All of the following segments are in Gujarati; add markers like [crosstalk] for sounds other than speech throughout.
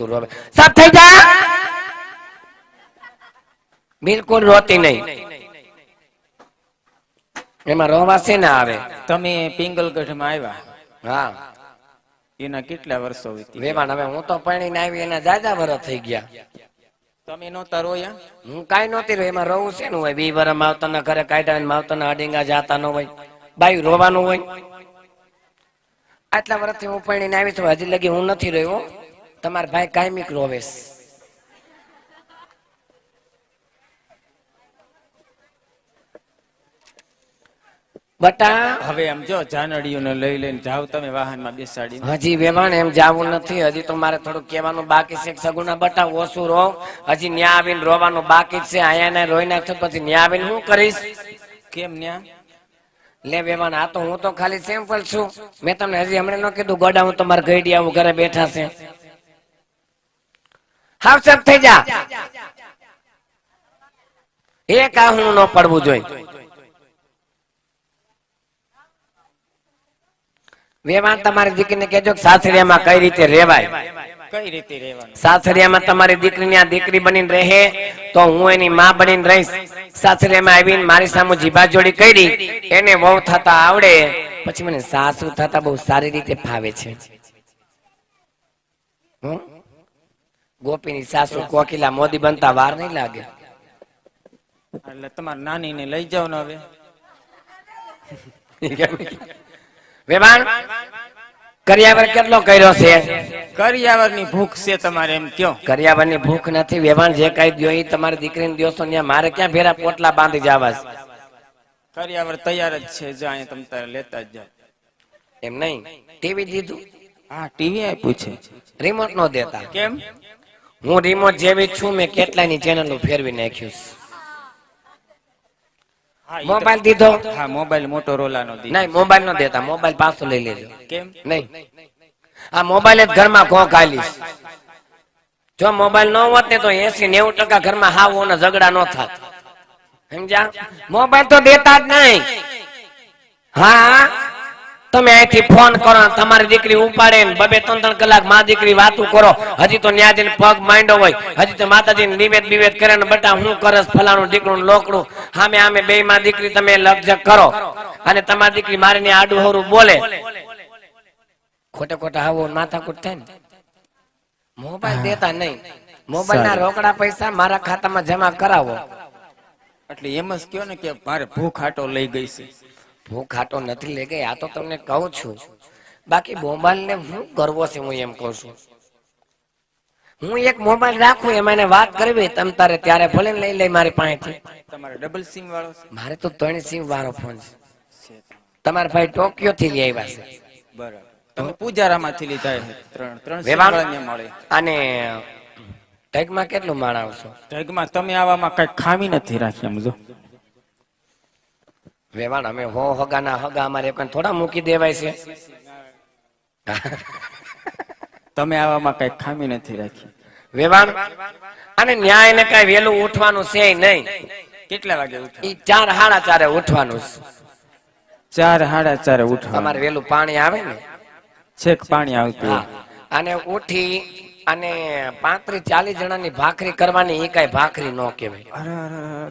તું રોવે. સાફ થઈ જા. બિલકુલ રોતી નહીં. એમાં રોવા છે ને આવે. તમે પિંગલગઢમાં આવ્યા? હા. એના કેટલા વર્ષો વીતી વેવાણ હવે હું તો પરણીને આવી એના જાજા વર્ષ થઈ ગયા. તમે નહોતા રોયા? હું કઈ નહોતી રહ્યો એમાં રોવું છે ને હોય? બી વરસ માવતરના ઘરે કાઢ્યા માવતરના અડીંગા જાતા ન હોય. બાયું રોવાનું હોય. આટલા વર્ષથી હું પરણીને આવી છું હજી લગી હું નથી રહ્યો તમારા ભાઈ કાયમિક રોવેશ બટા હવે આમ જો જાનડીઓને લઈ લઈને જાવ તમે વાહનમાં બેસાડી હજી વેવાણ એમ જાવું નથી હજી તો મારે થોડું કહેવાનું બાકી છે. સગુના બટા ઓછું રો હજી ન્યા આવીને રોવાનું બાકી છે. અહીંયા ને રોઈ નાખશો પછી ન્યા આવીને શું કરીશ? કેમ ન્યા? લે વેવાણ આ તો હું તો ખાલી સેમ્પલ છું. મેં તમને હજી હમણાં ન કીધું ગોડા હું તમારે ગઈડી આવું ઘરે બેઠા છે. હાવ થઈ જા. એ કાહું ન પડવું જોઈએ. વેવાણ તમારી દીકરીને કેજો કે સાસરિયામાં કઈ રીતે રહેવાય કઈ રીતે રહેવાનું સાસરિયામાં તમારી દીકરીની આ દીકરી બનીને રહે તો હું એની માં બનીને રહીશ. સાસરિયામાં આવીને મારી સામે જીભા જોડી કરી એને વહુ થતા આવડે પછી મને સાસુ થતા બહુ સારી રીતે ફાવે છે હં? ગોપીની સાસુ કોકિલા મોદી બનતા વાર નહીં લાગે. એટલે તમારા નાનીને લઈ જાવ ને હવે. વેવાણ કરિયાવર કેટલો કર્યો છે? કરિયાવરની ભૂખ છે તમારે એમ કયો. કરિયાવરની ભૂખ નથી વેવાણ જે કઈ દ્યો એ તમારી દીકરીને દ્યો છો ત્યાં મારે ક્યાં ભેરા પોટલા બાંધી જવા? કરિયાવર તૈયાર જ છે જો અહીંયા તમે તારે લેતા જ જાઓ. એમ નહીં? ટીવી દીધું? હા ટીવી આપ્યું છે. રિમોટ નો દેતા. કેમ? હું રિમોટ જેવી છું મેં કેટલાયની ચેનલો ફેરવી નાખ્યું મોબાઈલ દીધો? હા મોબાઈલ મોટોરોલા નો નહીં મોબાઈલ નો દેતા મોબાઈલ પાછો લઈ લેજો. કેમ? નહીં. આ મોબાઈલ જ ઘરમાં ઘો ખાલી જો મોબાઈલ ન હોત ને તો એસી નેવું ટકા ઘરમાં હાવ અને ઝઘડા નો થાત. સમજ્યા? મોબાઈલ તો દેતા જ નહીં. હા? તમે અહીંથી ફોન કરો તમારી દીકરી ઉપાડે બબે ત્રણ ત્રણ કલાકમાં દીકરી વાતું કરો. હજી તો ન્યા જઈને પગ માંડો હોય. હજી તો માતાજી નિવેદ નિવેદ કરે ને બટા હું કરસ ફલાણું દીકરું લોકડું. સામે આમે બે માં દીકરી તમે લગજગ કરો. અને તમારી દીકરી મારી ને આડું હરું બોલે. ખોટે ખોટા આવો માથાકૂટ થાય ને. મોબાઈલ દેતા નહીં. મોબાઈલ ના રોકડા પૈસા મારા ખાતામાં જમા કરાવો. એટલે એમ જ કયો ને કે મારે ભૂખ આટો લઈ ગઈ છે. હું ખાટો નથી લઈ ગઈ આ તો તમને કહું છું. બાકી મોબાઈલ ને હું કરવો છે હું એમ કહું છું. હું એક મોબાઈલ રાખું એમાં એને વાત કરવી તમ તારે ત્યારે ભલે લઈ લઈ મારી પાસેથી. તમારે ડબલ સિમ વાળો મારે તો ત્રણ સિમ વાળો ફોન છે. તમારા ભાઈ ટોક્યો થી લઈ આવ્યા છે. બરાબર. તમે પૂજારામાંથી લીધા છે. ત્રણ ત્રણ સિમ મળે. અને ટેગમાં કેટલું માણ આવશો? ઢગમાં તમે આવામાં કઈ ખામી નથી રાખી એમ જો. વેવાણ અમે હો હગા ના હગા અમારે થોડા મૂકી દેવાય છે. તમે આવામાં કઈ ખામી નથી રાખી. વેવાણ અને ન્યાય ને કઈ વેલું ઉઠવાનું છે નહીં. કેટલા વાગે ઉઠે ચાર હાડા ચારે ઉઠવાનું છે. ચાર હાડા ચારે ઉઠવા અમારે વેલું પાણી આવે ને? છેક પાણી આવતું અને ઉઠી અને પાંત્રીસ ચાલીસ જણાની ભાખરી કરવાની એ કઈ ભાખરી ન કહેવાય.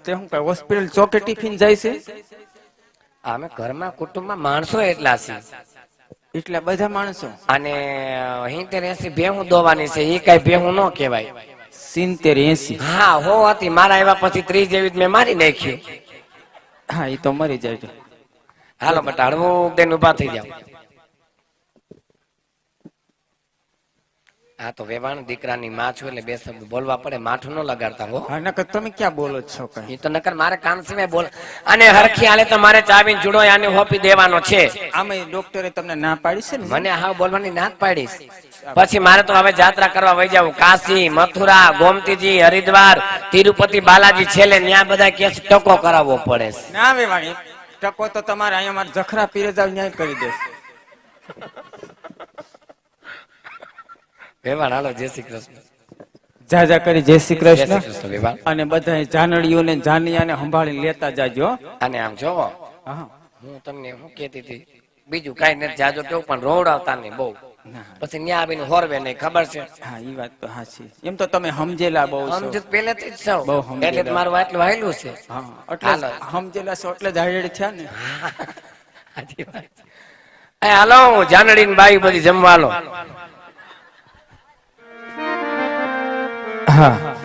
તે હું કઈ હોસ્પિટલ ચોકે ટિફિન જાય છે? અમે ઘરમાં કુટુંબમાં માણસો એટલા છે એટલા બધા માણસો? અને હિંતેર એસી ભેહું દોવાની છે એ કઈ ભેહું ન કહેવાય. સિત્તેર એસી? હા હો હતી મારા આવ્યા પછી ત્રીસ જેવી મેં મારી નાખ્યું હા એ તો મરી જાય હાલો બટા હળવું દઈને ઊભા થઈ જાવ હા તો વેવાણ દીકરાની માં છું એટલે બે શબ્દ બોલવા પડે માઠું ન લગાડતા હો. નકર તમે ક્યાં બોલો છો કઈ? એ તો નકર મારે કામ સિવાય બોલ. અને હરખી આલે તો મારે ચાવી જુડો આને હોપી દેવાનો છે. આમાં ડોક્ટરે તમને ના પાડી છે ને? મને હા બોલવાની ના જ પાડીશ. પછી મારે તો હવે જાત્રા કરવા વહી જાવ કાશી મથુરા ગોમતીજી હરિદ્વાર તિરુપતિ બાલાજી છેલ્લે ત્યાં બધા કેસ ટકો કરાવવો પડે ના વેવાણી ટકો તો તમારે અહીંયા મારે જખરા પીરે જાવ ન્યાય કરી દેશે. વેવાણ હાલો જય શ્રી કૃષ્ણ. જા જા કરી જય શ્રી કૃષ્ણ. અને બધા જાનડીઓને જાનિયાને સંભાળી લેતા જાજો. અને આમ જોવો હું. તમને શું કેતી હતી બીજું કઈ નથી જાજો કેવું પણ રોવડાવતા નહીં બહુ. પછી ન્યા આવીને હોરવે નહીં ખબર છે? હા એ વાત તો સાચી એમ તો તમે સમજેલા બહુ છો. સમજ પહેલેથી જ છો. બહુ. એટલે મારું આટલું હાયલું છે. હા એટલે સમજેલા છો એટલે જ હાયડ થયા ને. [laughs] હાજી વાત એ હાલો જાનડીન બાઈ બધી જમવા લો હા